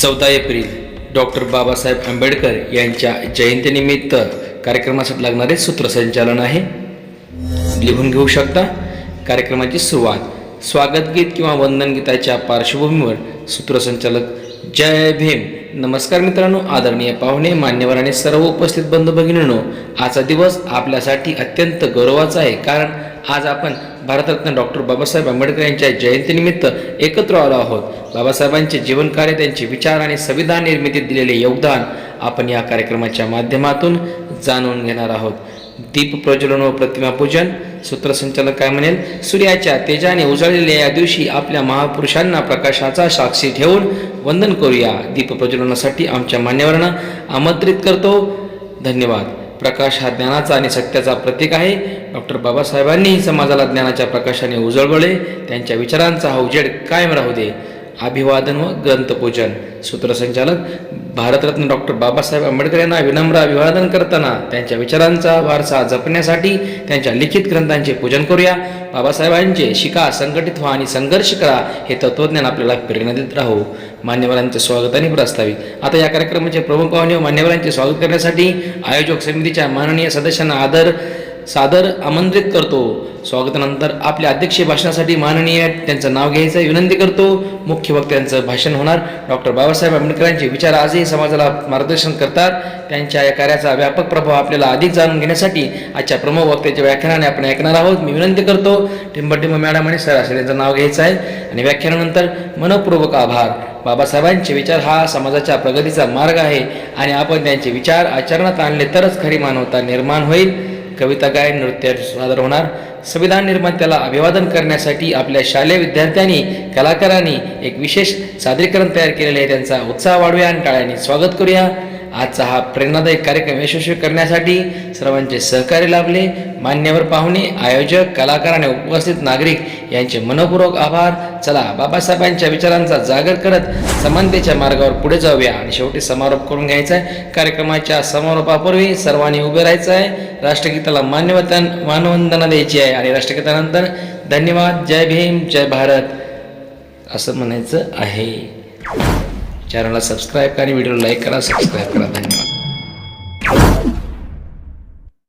चौदा April doctor Babasaheb Ambedkar यांच्या जयंतीनिमित्त कार्यक्रमासाठी लागणारे सूत्रसंचालन आहे. लिहून घेऊ शकता. कार्यक्रमाची सुरुवात स्वागत गीत किंवा वंदन गीताच्या पार्श्वभूमीवर सूत्रसंचालक जय भीम. नमस्कार मित्रांनो आदरणीय पाहुणे मान्यवर आणि सर्व उपस्थित बंधू भगिनींनो आजचा दिवस आपल्यासाठी अत्यंत गौरवाचा आहे. कारण आज आपण भारतरत्न डॉक्टर बाबासाहेब आंबेडकर यांच्या जयंतीनिमित्त एकत्र आलो आहोत. बाबासाहेबांचे जीवनकार्य त्यांचे विचार आणि संविधान निर्मितीत दिलेले योगदान आपण या कार्यक्रमाच्या माध्यमातून जाणून घेणार आहोत. दीप प्रज्वलन व प्रतिमा पूजन सूत्रसंचालक काय म्हणेल? सूर्याच्या तेजाने उजळलेल्या या दिवशी आपल्या महापुरुषांना प्रकाशाचा साक्षी ठेवून वंदन करूया. दीप प्रज्वलनासाठी आमच्या मान्यवरांना आमंत्रित करतो. धन्यवाद. प्रकाश हा ज्ञानाचा आणि सत्याचा प्रतीक आहे. डॉक्टर बाबासाहेबांनी समाजाला ज्ञानाच्या प्रकाशाने उजळवले. त्यांच्या विचारांचा हा उजेड कायम राहू दे. अभिवादन व ग्रंथपूजन. सूत्रसंचालक भारतरत्न डॉक्टर बाबासाहेब आंबेडकर यांना विनम्र अभिवादन करताना त्यांच्या विचारांचा वारसा जपण्यासाठी त्यांच्या लिखित ग्रंथांचे पूजन करूया. बाबासाहेबांचे शिका संघटित व्हा आणि संघर्ष करा हे तत्वज्ञान आपल्याला प्रेरणा देत राहू. मान्यवरांचे स्वागत आणि प्रस्तावित. आता या कार्यक्रमाचे प्रमुख पाहुणे मान्यवरांचे स्वागत करण्यासाठी आयोजक समितीच्या माननीय सदस्यांना आदर सादर आमंत्रित करतो. स्वागतानंतर आपल्या अध्यक्षीय भाषणासाठी माननीय त्यांचं नाव घ्यायचं विनंती करतो. मुख्य वक्त्यांचं भाषण होणार. डॉक्टर बाबासाहेब आंबेडकरांचे विचार आजही समाजाला मार्गदर्शन करतात. त्यांच्या या कार्याचा व्यापक प्रभाव आपल्याला अधिक जाणून घेण्यासाठी आजच्या प्रमुख वक्त्याच्या व्याख्यानाने आपण ऐकणार आहोत. मी विनंती करतो टिंबटिंब मॅडम आणि सर असं त्यांचं नाव घ्यायचं आहे. आणि व्याख्यानानंतर मनपूर्वक आभार. बाबासाहेबांचे विचार हा समाजाच्या प्रगतीचा मार्ग आहे आणि आपण त्यांचे विचार आचरणात आणले तरच खरी मानवता निर्माण होईल. कविता गायन नृत्य सादर होणार. संविधान निर्मात्याला अभिवादन करण्यासाठी आपल्या शालेय विद्यार्थ्यांनी कलाकारांनी एक विशेष सादरीकरण तयार केलेले आहे. त्यांचा उत्साह वाढूया आणि टाळ्यांनी स्वागत करूया. आजचा हा प्रेरणादायक कार्यक्रम यशस्वी करण्यासाठी सर्वांचे सहकार्य लाभले. मान्यवर पाहुणे आयोजक कलाकार आणि उपस्थित नागरिक यांचे मनपूर्वक आभार. चला बाबासाहेबांच्या विचारांचा जागर करत समानतेच्या मार्गावर पुढे जाऊया. आणि शेवटी समारोप करून घ्यायचा आहे. कार्यक्रमाच्या समारोपापूर्वी सर्वांनी उभे राहायचं आहे. राष्ट्रगीताला मान्यवतन मानवंदना द्यायची आहे. आणि राष्ट्रगीतानंतर धन्यवाद जय भीम जय भारत असं म्हणायचं आहे. चॅनलला सबस्क्राईब करा आणि व्हिडिओला लाईक करा सबस्क्राईब करा. धन्यवाद.